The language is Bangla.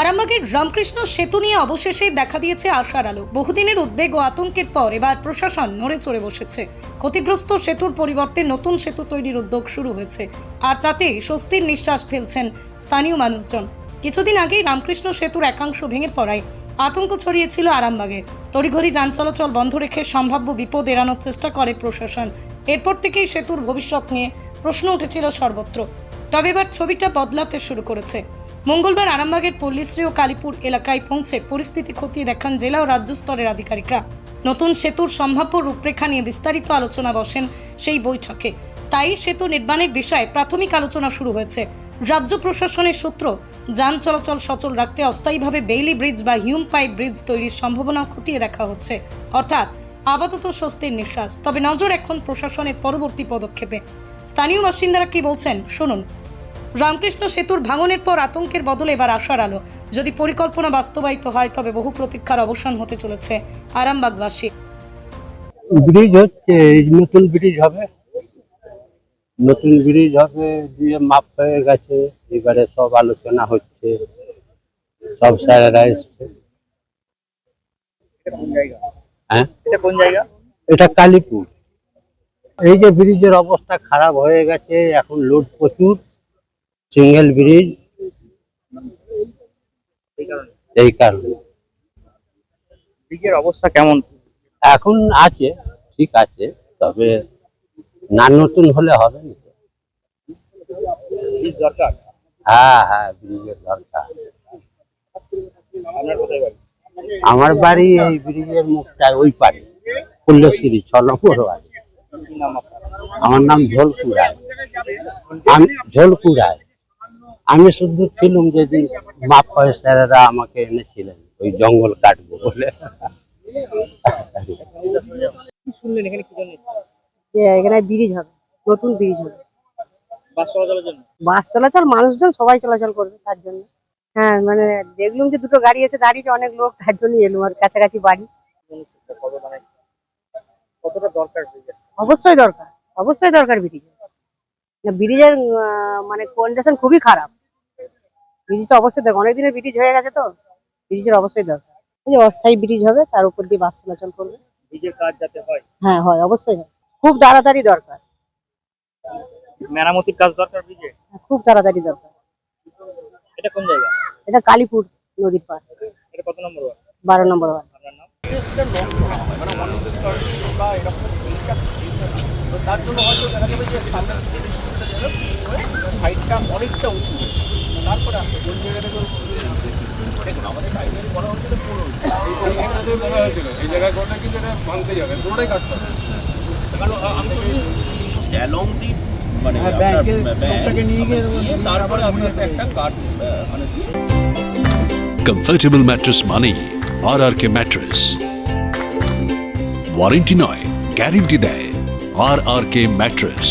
আরামবাগের রামকৃষ্ণ সেতু নিয়ে অবশেষে দেখা দিয়েছে আশার আলো। বহুদিনের উদ্বেগ ও আতঙ্কের পর এবার প্রশাসন নড়ে চড়ে বসেছে। ক্ষতিগ্রস্ত সেতুর পরিবর্তে নতুন সেতু তৈরির উদ্যোগ শুরু হয়েছে। আর তাতে স্বস্তির নিঃশ্বাস ফেলছেন স্থানীয় মানুষজন। কিছুদিন আগেই রামকৃষ্ণ সেতুর একাংশ ভেঙে পড়ায় আতঙ্ক ছড়িয়েছিল আরামবাগে। তড়িঘড়ি যান চলাচল বন্ধ রেখে সম্ভাব্য বিপদ এড়ানোর চেষ্টা করে প্রশাসন। এরপর থেকেই সেতুর ভবিষ্যৎ নিয়ে প্রশ্ন উঠেছিল সর্বত্র। তবে এবার ছবিটা বদলাতে শুরু করেছে। মঙ্গলবার আরামবাগের পল্লীশ্রী ও কালীপুর এলাকায় পৌঁছে পরিস্থিতি খতিয়ে দেখান জেলা ও রাজ্য স্তরের আধিকারিকরা। নতুন সেতুর সম্ভাব্য রূপরেখা নিয়ে বিস্তারিত আলোচনা বসেন সেই বৈঠকে। স্থায়ী সেতু নির্মাণের বিষয়ে প্রাথমিক আলোচনা শুরু হয়েছে। রাজ্য প্রশাসনের সূত্র, যান চলাচল সচল রাখতে অস্থায়ীভাবে বেইলি ব্রিজ বা হিউম পাইপ ব্রিজ তৈরির সম্ভাবনা খতিয়ে দেখা হচ্ছে। অর্থাৎ, আপাতত স্বস্তির নিঃশ্বাস। তবে নজর এখন প্রশাসনের পরবর্তী পদক্ষেপে। স্থানীয় বাসিন্দারা কি বলছেন, শুনুন। রামকৃষ্ণ সেতুর ভাঙনের পর আতঙ্কের বদলে এবার আশার আলো। যদি পরিকল্পনা বাস্তবায়িত হয় তবে বহু প্রতীক্ষার অবসান হতে চলেছে আরামবাগবাসী। ব্রিজ হচ্ছে এই নতুন ব্রিজ হবে। নতুন ব্রিজ হবে দিয়ে মাপ হয়ে গেছে। এবারে সব আলোচনা হচ্ছে সব স্যারেরা এসছে। এটা কোন জায়গা? হ্যাঁ? এটা কোন জায়গা? এটা কালীপুর। এই যে ব্রিজের অবস্থা খারাপ হয়ে গেছে এখন লোড প্রচুর। সিঙ্গেল ব্রিজ এই কারণে। ব্রিজের অবস্থা কেমন? এখন আছে ঠিক আছে তবে না নতুন হলে হবে না। ব্রিজ দরকার? হ্যাঁ হ্যাঁ ব্রিজের দরকার। আমার বাড়ি এই ব্রিজের মুখটা ওই পারে ফুল্লশ্রী ছ নম্বর আপনার? আমার নাম ঝোলকু রায় আমি শুধু ছিলাম যেদিন মাপ হয় স্যারেরা আমাকে এনেছিলেন ওই জঙ্গল কাটবো বলে। শুনলেন এখানে কি জন্য এসেছেন? যে এখানে ব্রিজ হবে নতুন ব্রিজ হবে। বাস চলাচলের জন্য? বাস চলাচল মানুষজন সবাই চলাচল করবে তার জন্য। হ্যাঁ মানে দেখলুম যে দুটো গাড়ি এসে দাঁড়িয়েছে অনেক লোক তার জন্য আর কাছাকাছি বাড়ি। মানে কতটা দরকার ব্রিজের? অবশ্যই দরকার অবশ্যই দরকার ব্রিজ ব্রিজের মানে কন্ডিশন খুবই খারাপ। ব্রিজটা অবশ্যই দরকার অনেক দিনের ব্রিজ হয়ে গেছে তো। ব্রিজের অবশ্যই দরকার এই যে অস্থায়ী ব্রিজ হবে তার উপর দিয়ে বাস চলাচল করবে। ব্রিজের কাজ যাতে হয়। হ্যাঁ হয় অবশ্যই হয়। খুব তাড়াতাড়ি দরকার। মেরামতির কাজ দরকার ব্রিজে? খুব তাড়াতাড়ি দরকার। এটা কোন জায়গা? এটা কালীপুর নদীর পার এটা কত নম্বর ওয়ার্ড? বারো নম্বর ওয়ার্ড। আপনার নাম? মানে তার জন্য হয়তো দেখা যাবে যে হাইটটা অনেকটা উঁচু। তারপরে আসবে কোন জায়গাটা করে দেখুন আমাদের টাইমের করা হচ্ছে পুরো এই জায়গায় করলে কিন্তু এটা ভাঙতে যাবে পুরোটাই কাটতে হবে কারণ আমি তো অ্যালং দি মানে ব্যাংকে নিয়ে গিয়ে তারপরে আস্তে আস্তে একটা কাট মানে কমফর্টেবল ম্যাট্রেস মানেই R R K mattress warranty নয় গ্যারেন্টি দেয় আর আর কে ম্যাট্রেস